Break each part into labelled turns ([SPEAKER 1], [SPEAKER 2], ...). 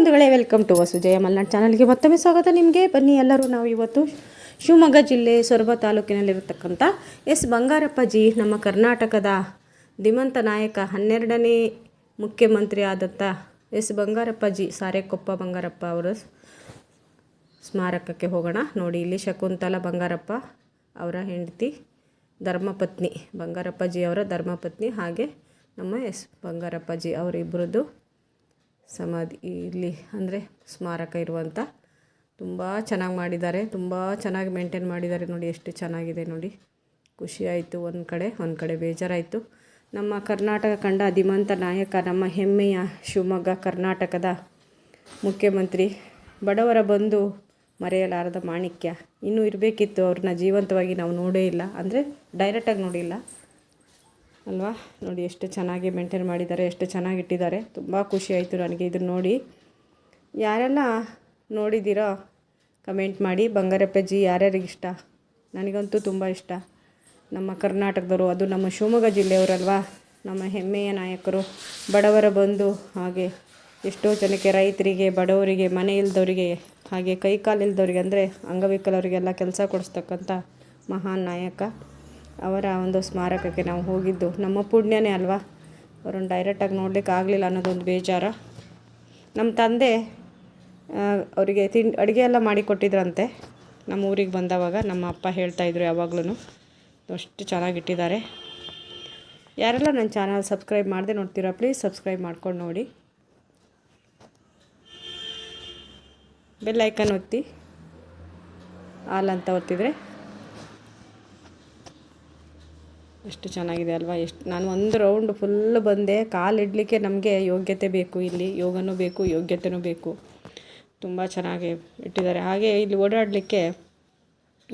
[SPEAKER 1] ಬಂಧುಗಳೇ, welcome to Vasu Jaya Malnad ಚಾನಲ್ಗೆ ಮತ್ತೊಮ್ಮೆ ಸ್ವಾಗತ ನಿಮಗೆ. ಬನ್ನಿ ಎಲ್ಲರೂ ನಾವು ಇವತ್ತು ಶಿವಮೊಗ್ಗ ಜಿಲ್ಲೆ ಸೊರಬ ತಾಲೂಕಿನಲ್ಲಿರತಕ್ಕಂಥ ಎಸ್ ಬಂಗಾರಪ್ಪಾಜಿ ನಮ್ಮ ಕರ್ನಾಟಕದ ಧಿಮಂತ ನಾಯಕ, ಹನ್ನೆರಡನೇ ಮುಖ್ಯಮಂತ್ರಿ ಆದಂಥ ಎಸ್ ಬಂಗಾರಪ್ಪಾಜಿ ಸಾರೆಕೊಪ್ಪ ಬಂಗಾರಪ್ಪ ಅವರ ಸ್ಮಾರಕಕ್ಕೆ ಹೋಗೋಣ. ನೋಡಿ, ಇಲ್ಲಿ ಶಕುಂತಲ ಬಂಗಾರಪ್ಪ ಅವರ ಹೆಂಡತಿ, ಧರ್ಮಪತ್ನಿ ಬಂಗಾರಪ್ಪಾಜಿ ಅವರ ಧರ್ಮಪತ್ನಿ ಹಾಗೆ ನಮ್ಮ ಎಸ್ ಬಂಗಾರಪ್ಪಾಜಿ ಅವರಿಬ್ಬರದ್ದು ಸಮಾಧಿ ಇಲ್ಲಿ ಅಂದರೆ ಸ್ಮಾರಕ ಇರುವಂಥ ತುಂಬ ಚೆನ್ನಾಗಿ ಮಾಡಿದ್ದಾರೆ. ತುಂಬ ಚೆನ್ನಾಗಿ ಮೇಂಟೈನ್ ಮಾಡಿದ್ದಾರೆ ನೋಡಿ, ಎಷ್ಟು ಚೆನ್ನಾಗಿದೆ ನೋಡಿ. ಖುಷಿ ಆಯಿತು ಒಂದು ಕಡೆ ಒಂದು ಕಡೆ ಬೇಜಾರಾಯಿತು. ನಮ್ಮ ಕರ್ನಾಟಕ ಕಂಡ ಧೀಮಂತ ನಾಯಕ, ನಮ್ಮ ಹೆಮ್ಮೆಯ ಶಿವಮೊಗ್ಗ, ಕರ್ನಾಟಕದ ಮುಖ್ಯಮಂತ್ರಿ ಬಡವರ ಬಂದು ಮರೆಯಲಾರದ ಮಾಣಿಕ್ಯ. ಇನ್ನೂ ಇರಬೇಕಿತ್ತು, ಅವ್ರನ್ನ ಜೀವಂತವಾಗಿ ನಾವು ನೋಡೇ ಇಲ್ಲ. ಅಂದರೆ ಡೈರೆಕ್ಟಾಗಿ ನೋಡಿಲ್ಲ. ಅಲ್ವಾ? ನೋಡಿ ಎಷ್ಟು ಚೆನ್ನಾಗಿ ಮೇಂಟೈನ್ ಮಾಡಿದ್ದಾರೆ, ಎಷ್ಟು ಚೆನ್ನಾಗಿ ಇಟ್ಟಿದ್ದಾರೆ. ತುಂಬ ಖುಷಿ ಆಯಿತು ನನಗೆ ಇದನ್ನು ನೋಡಿ. ಯಾರೆಲ್ಲ ನೋಡಿದ್ದೀರೋ ಕಮೆಂಟ್ ಮಾಡಿ. ಬಂಗಾರಪ್ಪಜ್ಜಿ ಯಾರ್ಯಾರಿಗೆ ಇಷ್ಟ? ನನಗಂತೂ ತುಂಬ ಇಷ್ಟ. ನಮ್ಮ ಕರ್ನಾಟಕದವರು, ಅದು ನಮ್ಮ ಶಿವಮೊಗ್ಗ ಜಿಲ್ಲೆಯವರಲ್ವಾ? ನಮ್ಮ ಹೆಮ್ಮೆಯ ನಾಯಕರು. ಬಡವರ ಬಂದು ಹಾಗೆ ಎಷ್ಟೋ ಜನಕ್ಕೆ, ರೈತರಿಗೆ, ಬಡವರಿಗೆ, ಮನೆ ಇಲ್ದವರಿಗೆ, ಹಾಗೆ ಕೈ ಕಾಲು ಅಂದರೆ ಅಂಗವಿಕಲವರಿಗೆಲ್ಲ ಕೆಲಸ ಕೊಡಿಸ್ತಕ್ಕಂಥ ಮಹಾನ್ ನಾಯಕ. ಅವರ ಒಂದು ಸ್ಮಾರಕಕ್ಕೆ ನಾವು ಹೋಗಿದ್ದು. ನಮ್ಮ ಪುಣ್ಯನೇ ಅಲ್ವಾ? ಅವರನ್ನು ಡೈರೆಕ್ಟಾಗಿ ನೋಡಲಿಕ್ಕೆ ಆಗಲಿಲ್ಲ ಅನ್ನೋದೊಂದು ಬೇಜಾರ. ನಮ್ಮ ತಂದೆ ಅವರಿಗೆ ತಿಂಡಿ, ಅಡುಗೆ ಎಲ್ಲ ಮಾಡಿಕೊಟ್ಟಿದ್ರಂತೆ ನಮ್ಮ ಊರಿಗೆ ಬಂದವಾಗ ನಮ್ಮ ಅಪ್ಪ ಹೇಳ್ತಾಯಿದ್ರು ಯಾವಾಗ್ಲೂ ಅಷ್ಟು ಚೆನ್ನಾಗಿಟ್ಟಿದ್ದಾರೆ ಯಾರೆಲ್ಲ ನನ್ನ ಚಾನಲ್ ಸಬ್ಸ್ಕ್ರೈಬ್ ಮಾಡದೆ ನೋಡ್ತೀರಾ ಪ್ಲೀಸ್ ಸಬ್ಸ್ಕ್ರೈಬ್ ಮಾಡ್ಕೊಂಡು ನೋಡಿ. ಬೆಲ್ ಐಕನ್ ಒತ್ತಿ. ಆಲ್ ಅಂತ ಒತ್ತಿದರೆ. ಎಷ್ಟು ಚೆನ್ನಾಗಿದೆ ಅಲ್ವಾ? ಎಷ್ಟು ನಾನು ಒಂದು ರೌಂಡ್ ಫುಲ್ ಬಂದೆ. ಕಾಲು ಇಡಲಿಕ್ಕೆ ನಮಗೆ ಯೋಗ್ಯತೆ ಬೇಕು ಇಲ್ಲಿ. ಯೋಗನೂ ಬೇಕು, ಯೋಗ್ಯತೆನೂ ಬೇಕು. ತುಂಬ ಚೆನ್ನಾಗಿ ಇಟ್ಟಿದ್ದಾರೆ. ಹಾಗೆ ಇಲ್ಲಿ ಓಡಾಡಲಿಕ್ಕೆ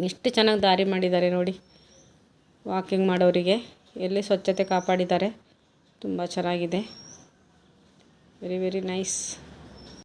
[SPEAKER 1] ಎಷ್ಟು ಚೆನ್ನಾಗಿ ದಾರಿ ಮಾಡಿದ್ದಾರೆ ನೋಡಿ. ವಾಕಿಂಗ್ ಮಾಡೋರಿಗೆ. ಎಲ್ಲಿ ಸ್ವಚ್ಛತೆ ಕಾಪಾಡಿದ್ದಾರೆ. ತುಂಬ ಚೆನ್ನಾಗಿದೆ. Very very nice